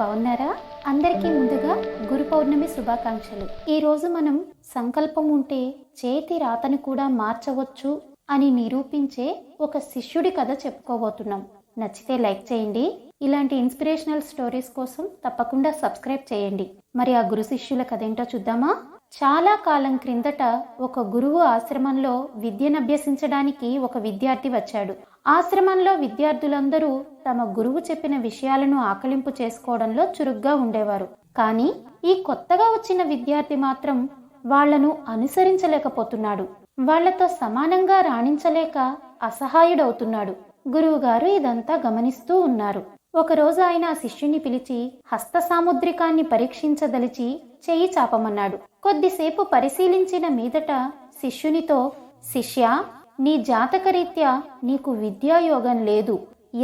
బాగున్నారా? అందరికీ ముందుగా గురు పౌర్ణమి శుభాకాంక్షలు. ఈ రోజు మనం సంకల్పం ఉంటే చేతి రాతను కూడా మార్చవచ్చు అని నిరూపించే ఒక శిష్యుడి కథ చెప్పుకోబోతున్నాం. నచ్చితే లైక్ చేయండి ఇలాంటి ఇన్స్పిరేషనల్ స్టోరీస్ కోసం తప్పకుండా సబ్స్క్రైబ్ చేయండి. మరి ఆ గురు శిష్యుల కథ ఏంటో చూద్దామా? చాలా కాలం క్రిందట ఒక గురువు ఆశ్రమంలో విద్యను అభ్యసించడానికి ఒక విద్యార్థి వచ్చాడు. ఆశ్రమంలో విద్యార్థులందరూ తమ గురువు చెప్పిన విషయాలను ఆకలింపు చేసుకోవడంలో చురుగ్గా ఉండేవారు. కానీ ఈ కొత్తగా వచ్చిన విద్యార్థి మాత్రం వాళ్ళను అనుసరించలేకపోతున్నాడు. వాళ్ళతో సమానంగా రాణించలేక అసహాయుడవుతున్నాడు. గురువుగారు ఇదంతా గమనిస్తూ ఉన్నారు. ఒకరోజు ఆయన శిష్యుని పిలిచి హస్త సాముద్రికాన్ని పరీక్షించదలిచి చేయి చాపమన్నాడు. కొద్దిసేపు పరిశీలించిన మీదట శిష్యునితో శిష్య నీ జాతకరీత్యా నీకు విద్యాయోగం లేదు.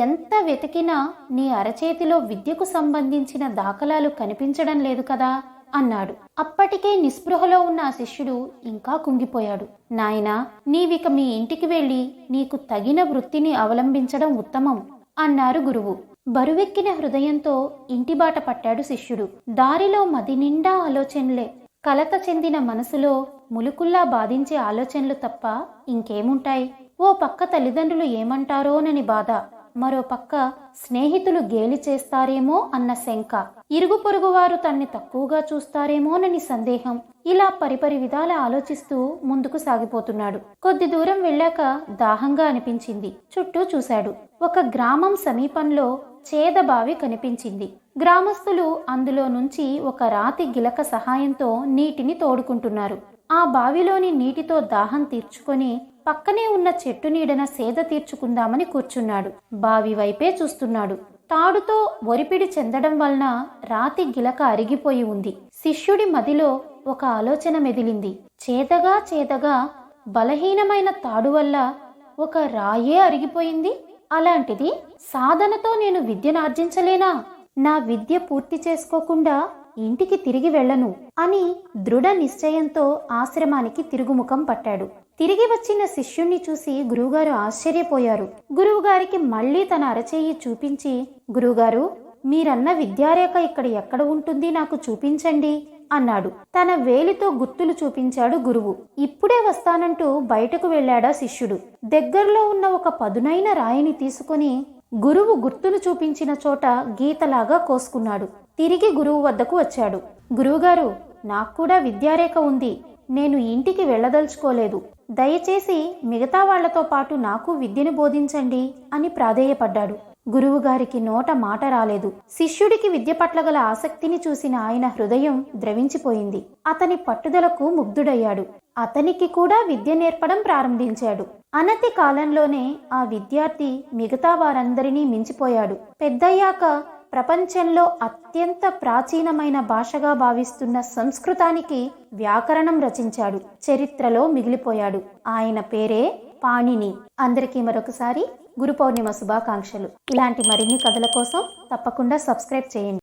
ఎంత వెతికినా నీ అరచేతిలో విద్యకు సంబంధించిన దాఖలాలు కనిపించడం లేదు కదా అన్నాడు. అప్పటికే నిస్పృహలో ఉన్న ఆ శిష్యుడు ఇంకా కుంగిపోయాడు. నాయనా నీవిక మీ ఇంటికి వెళ్ళి నీకు తగిన వృత్తిని అవలంబించడం ఉత్తమం అన్నారు గురువు. బరువెక్కిన హృదయంతో ఇంటి బాట పట్టాడు శిష్యుడు. దారిలో మది నిండా ఆలోచనలే. కలత చెందిన మనసులో ములుకుల్లా బాధించే ఆలోచనలు తప్ప ఇంకేముంటాయి? ఓ పక్క తల్లిదండ్రులు ఏమంటారోనని బాధ. మరో పక్క స్నేహితులు గేలి చేస్తారేమో అన్న శంక. ఇరుగు పొరుగు వారు తన్ని తక్కువగా చూస్తారేమోనని సందేహం. ఇలా పరిపరి విధాల ఆలోచిస్తూ ముందుకు సాగిపోతున్నాడు. కొద్ది దూరం వెళ్ళాక దాహంగా అనిపించింది. చుట్టూ చూశాడు. ఒక గ్రామం సమీపంలో చేదబావి కనిపించింది. గ్రామస్తులు అందులో నుంచి ఒక రాతి గిలక సహాయంతో నీటిని తోడుకుంటున్నారు. ఆ బావిలోని నీటితో దాహం తీర్చుకొని పక్కనే ఉన్న చెట్టు నీడన సేద తీర్చుకుందామని కూర్చున్నాడు. బావి వైపే చూస్తున్నాడు. తాడుతో ఒరిపిడి చెందడం వలన రాతి గిలక అరిగిపోయి ఉంది. శిష్యుడి మదిలో ఒక ఆలోచన మెదిలింది. చేదగా చేదగా బలహీనమైన తాడు వల్ల ఒక రాయే అరిగిపోయింది. అలాంటిది సాధనతో నేను విద్యను ఆర్జించలేనా? నా విద్య పూర్తి చేసుకోకుండా ఇంటికి తిరిగి వెళ్ళను అని దృఢ నిశ్చయంతో ఆశ్రమానికి తిరుగుముఖం పట్టాడు. తిరిగి వచ్చిన శిష్యుణ్ణి చూసి గురువుగారు ఆశ్చర్యపోయారు. గురువుగారికి మళ్ళీ తన అరచేయి చూపించి గురువుగారు మీరన్న విద్యారేఖ ఇక్కడ ఎక్కడ ఉంటుంది? నాకు చూపించండి. అన్నాడు. తన వేలితో గుర్తులు చూపించాడు గురువు. ఇప్పుడే వస్తానంటూ బయటకు వెళ్ళాడా శిష్యుడు. దగ్గరలో ఉన్న ఒక పదునైన రాయిని తీసుకుని గురువు గుర్తులు చూపించిన చోట గీతలాగా కోసుకున్నాడు. తిరిగి గురువు వద్దకు వచ్చాడు. గురువుగారు నాకు కూడా విద్యారేఖ ఉంది. నేను ఇంటికి వెళ్ళదలుచుకోలేదు. దయచేసి మిగతా వాళ్ళతో పాటు నాకు విద్యను బోధించండి అని ప్రాధేయపడ్డాడు. గురువుగారికి నోట మాట రాలేదు. శిష్యుడికి విద్య పట్ల గల ఆసక్తిని చూసిన ఆయన హృదయం ద్రవించిపోయింది. అతని పట్టుదలకు ముగ్ధుడయ్యాడు. అతనికి కూడా విద్య నేర్పడం ప్రారంభించాడు. అనతి కాలంలోనే ఆ విద్యార్థి మిగతా వారందరినీ మించిపోయాడు. పెద్దయ్యాక ప్రపంచంలో అత్యంత ప్రాచీనమైన భాషగా భావిస్తున్న సంస్కృతానికి వ్యాకరణం రచించాడు. చరిత్రలో మిగిలిపోయాడు. ఆయన పేరే పాణిని. అందరికీ మరొకసారి గురు పౌర్ణిమ శుభాకాంక్షలు. ఇలాంటి మరిన్ని కథల కోసం తప్పకుండా సబ్స్క్రైబ్ చేయండి.